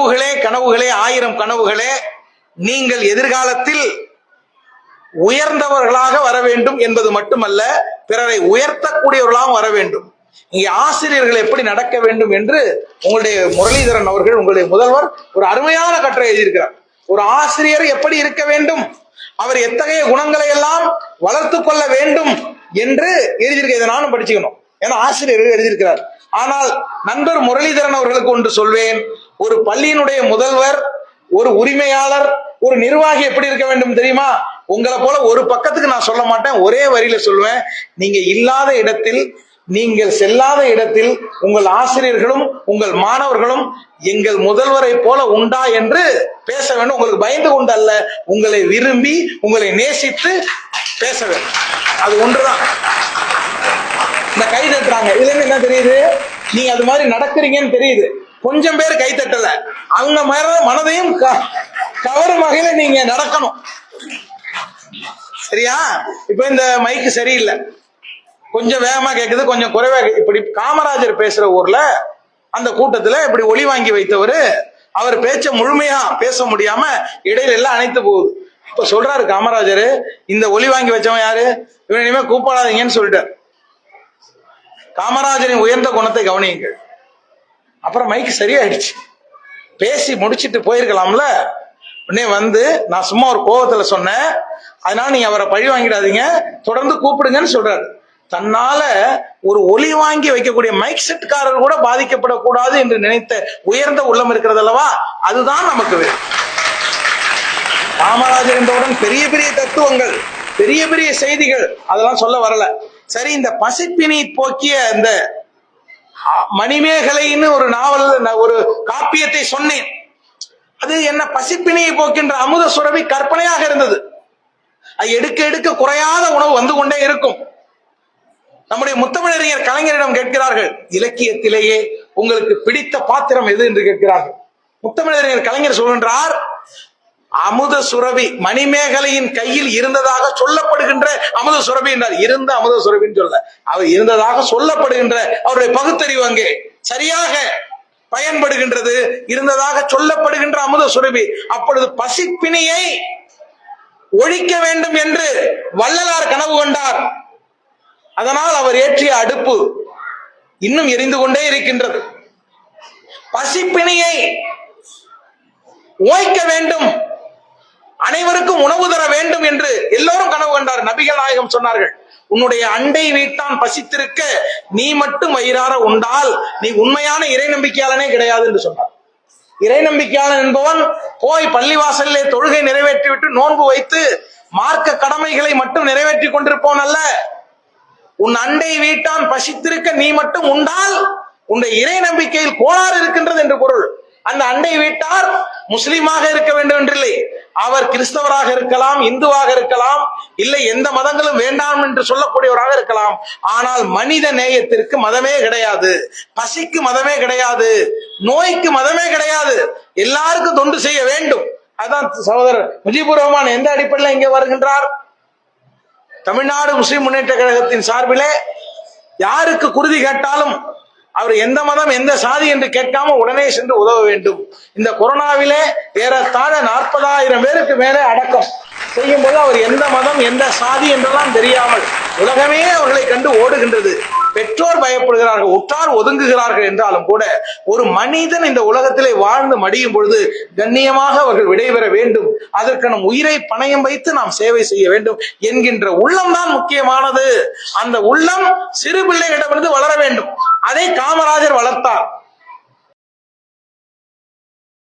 கனவுகளே கனவுகளே ஆயிரம் கனவுகளே நீங்கள் எதிர்காலத்தில் உயர்ந்தவர்களாக வர வேண்டும் என்பது மட்டுமல்ல பிறரை உயர்த்தக்கூடியவர்களாகவும் வர வேண்டும். இங்கே ஆசிரியர்கள் எப்படி நடக்க வேண்டும் என்று உங்களுடைய முரளிதரன் அவர்கள் உங்களுடைய முதல்வர் ஒரு அருமையான கட்டுரை எழுதியிருக்கிறார். ஒரு ஆசிரியர் எப்படி இருக்க வேண்டும்? அவர் எத்தகைய குணங்களை எல்லாம் வளர்த்து கொள்ள வேண்டும் என்று எழுதியிருக்க இதை நானும் படிச்சுக்கணும். ஏன்னா ஆசிரியர்கள் எழுதியிருக்கிறார். ஆனால் நண்பர் முரளிதரன் அவர்களுக்கு ஒன்று சொல்வேன். ஒரு பள்ளியினுடைய முதல்வர் ஒரு உரிமையாளர் ஒரு நிர்வாகி எப்படி இருக்க வேண்டும் தெரியுமா? உங்களை போல ஒரு பக்கத்துக்கு நான் சொல்ல மாட்டேன் ஒரே வரியில சொல்லுவேன். நீங்க இல்லாத இடத்தில் நீங்கள் செல்லாத இடத்தில் உங்கள் ஆசிரியர்களும் உங்கள் மாணவர்களும் எங்கள் முதல்வரை போல உண்டா என்று பேச வேண்டும். உங்களுக்கு பயந்து கொண்டு அல்ல உங்களை விரும்பி உங்களை நேசித்து பேச வேண்டும். அது ஒன்றுதான். இந்த கை தட்டுறாங்க இதுல என்ன தெரியுது? நீங்க அது மாதிரி நடக்கிறீங்கன்னு தெரியுது. கொஞ்சம் பேர் கை தட்டல. அவங்க மனதையும் க- கவரும் வகையில நீங்க நடக்கணும். சரியா? இப்ப இந்த மைக்கு சரியில்லை. கொஞ்சம் வேகமா கேக்குது கொஞ்சம் குறைவா இப்படி காமராஜர் பேசுற ஊர்ல அந்த கூட்டத்துல இப்படி ஒளி வாங்கி வைத்தவர் அவர் பேச்ச முழுமையா பேச முடியாம இடையில எல்லாம் அணைத்து போகுது. இப்ப சொல்றாரு காமராஜர் இந்த ஒளி வாங்கி வச்சவன் யாரு? இவன் இனிமே கூப்பிடாதீங்கன்னு சொல்லிட்டார். காமராஜரின் உயர்ந்த குணத்தை கவனியுங்கள். அப்புறம் மைக்கு சரியாயிடுச்சு. பேசி முடிச்சிட்டு போயிருக்கலாம்ல? உடனே வந்து நான் சும்மா ஒரு கோபத்துல சொன்னேன். அதனால நீங்க அவரை பழி வாங்கிடாதீங்க. தொடர்ந்து கூப்பிடுங்கன்னு சொல்றாரு. தன்னால ஒரு ஒலி வாங்கி வைக்கக்கூடிய மைக் செட்காரர் கூட பாதிக்கப்படக்கூடாது என்று நினைத்த உயர்ந்த உள்ளம் இருக்கிறது அல்லவா? அதுதான் நமக்கு ராமராஜர் காமராஜர் என்றவுடன் பெரிய பெரிய தத்துவங்கள் பெரிய பெரிய செய்திகள் அதெல்லாம் சொல்ல வரல. சரி இந்த பசிப்பினை போக்கிய இந்த மணிமேகலைன்னு ஒரு நாவல் நான் ஒரு காப்பியத்தை சொன்னேன். அது என்ன பசிப்பினியை போக்கின்ற அமுத சுரபி கற்பனையாக இருந்தது. அது எடுக்க எடுக்க குறையாத உணவு வந்து கொண்டே இருக்கும். நம்முடைய முத்தமிழறிஞர் கலைஞரிடம் கேட்கிறார்கள் இலக்கியத்திலேயே உங்களுக்கு பிடித்த பாத்திரம் எது என்று கேட்கிறார்கள். முத்தமிழறிஞர் கலைஞர் சொல்கின்றார் அமுத சுரபி மணிமேகலையின் கையில் இருந்ததாக சொல்லப்படுகின்ற அமுத சுரபி என்றார். இருந்த அமுத சுரபின்னு சொல்ல. அவர் இருந்ததாக சொல்லப்படுகின்ற அவருடைய பகுத்தறிவு அங்கே. சரியாக பயன்படுகின்றது. இருந்ததாக சொல்லப்படுகின்ற அமுத சுரபி அப்பொழுது பசிப்பிணியை ஒழிக்க வேண்டும் என்று வள்ளலார் கனவு கொண்டார். அதனால் அவர் ஏற்றிய அடுப்பு இன்னும் எரிந்து கொண்டே இருக்கின்றது. பசிப்பிணியை ஓய்க்க வேண்டும் அனைவருக்கும் உணவு தர வேண்டும் என்று எல்லோரும் கனவு கண்டார். நபிகள் நாயகம் சொன்னார்கள் உன்னுடைய அண்டை வீட்டான் பசித்திருக்க நீ மட்டும் வயிறார உண்டால் நீ உண்மையான இறை நம்பிக்கையாளனே கிடையாது என்று சொன்னார். இறை நம்பிக்கையாளன் என்பவன் போய் பள்ளிவாசலிலே தொழுகை நிறைவேற்றிவிட்டு நோன்பு வைத்து மார்க்க கடமைகளை மட்டும் நிறைவேற்றி கொண்டிருப்போன் அல்ல. உன் அண்டை வீட்டான் பசித்திருக்க நீ மட்டும் உண்டால் உன்னுடைய இறை நம்பிக்கையில் கோளாறு இருக்கின்றது என்று பொருள். அந்த அண்டை வீட்டார் முஸ்லீமாக இருக்க வேண்டும் என்றில்லை. அவர் கிறிஸ்தவராக இருக்கலாம் இந்துவாக இருக்கலாம் இல்லை எந்த மதங்களும் வேண்டாம் என்று சொல்லக்கூடியவராக இருக்கலாம். ஆனால் மனித நேயத்திற்கு மதமே கிடையாது. பசிக்கு மதமே கிடையாது. நோய்க்கு மதமே கிடையாது. எல்லாருக்கும் தொண்டு செய்ய வேண்டும். அதான் சகோதரர் முஜிபுர் ரஹ்மான் எந்த அடிப்படையில் இங்கே வருகின்றார்? தமிழ்நாடு முஸ்லிம் முன்னேற்ற கழகத்தின் சார்பிலே யாருக்கு குருதி கேட்டாலும் அவர் எந்த மதம் எந்த சாதி என்று கேட்காம உடனே சென்று உதவ வேண்டும். இந்த கொரோனாவிலே ஏறத்தாழ நாற்பதாயிரம் பேருக்கு மேலே அடக்கம். செய்யும் போது அவர் எந்த மதம் எந்த சாதி என்றெல்லாம் தெரியாமல் உலகமே அவர்களை கண்டு ஓடுகின்றது. பெற்றோர் பயப்படுகிறார்கள் உற்றார் ஒதுங்குகிறார்கள் என்றாலும் கூட ஒரு மனிதன் இந்த உலகத்திலே வாழ்ந்து மடியும் பொழுது கண்ணியமாக அவர்கள் விடைபெற வேண்டும். அதற்கு நம் உயிரை பணயம் வைத்து நாம் சேவை செய்ய வேண்டும் என்கின்ற உள்ளம் தான் முக்கியமானது. அந்த உள்ளம் சிறு பிள்ளைகளிடமிருந்து வளர வேண்டும். அதை காமராஜர் வளர்த்தார்.